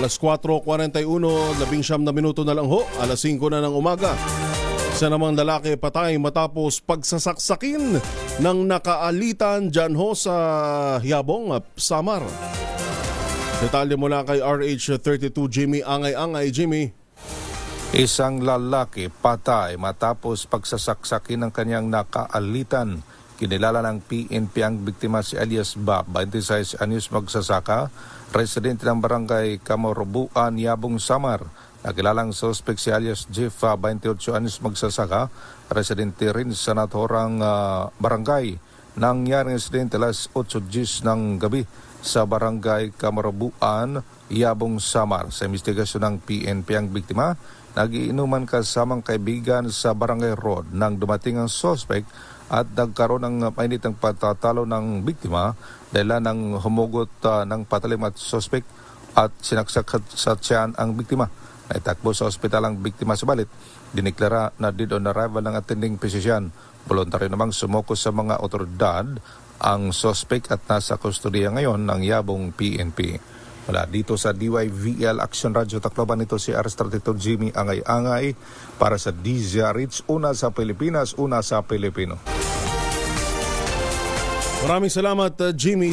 Alas 4.41, labing siyam na minuto na lang ho, alas 5 na ng umaga. Isa namang lalaki patay matapos pagsasaksakin ng nakaalitan dyan ho sa Hiabong, ah, Samar. Detalye mula kay RH32 Jimmy Angay-Angay. Jimmy. Isang lalaki patay matapos pagsasaksakin ng kanyang nakaalitan. Kinilala ng PNP ang biktima si alias Bob, 26 anyos magsasaka, residente ng barangay Kamorobuan, Yabong Samar. Nakilalang suspect si alias Jeff, ah, 28 anyos magsasaka, residente rin sa naturang ah, barangay. Nangyaring insidente alas 8 G's ng gabi sa barangay Kamarabuan, Yabong Samar. Sa investigasyon ng PNP ang biktima, nagiinuman kasamang kaibigan sa barangay road nang dumating ang suspect at nagkaroon ng mainitang patatalo ng biktima dahil nang humugot ah, ng patalim at suspect at sinaksak sa tiyan ang biktima. Naitakbo sa ospital ang biktima sa balit. Diniklara na dead on arrival ng attending physician. Voluntaryo namang sumuko sa mga otoridad ang suspect at nasa kustodiya ngayon ng Yabong PNP. Wala dito sa DYVL Action Radio Tacloban ito si R32 Jimmy Angay-Angay para sa DZRH, una sa Pilipinas, una sa Pilipino. Maraming salamat, ah, Jimmy.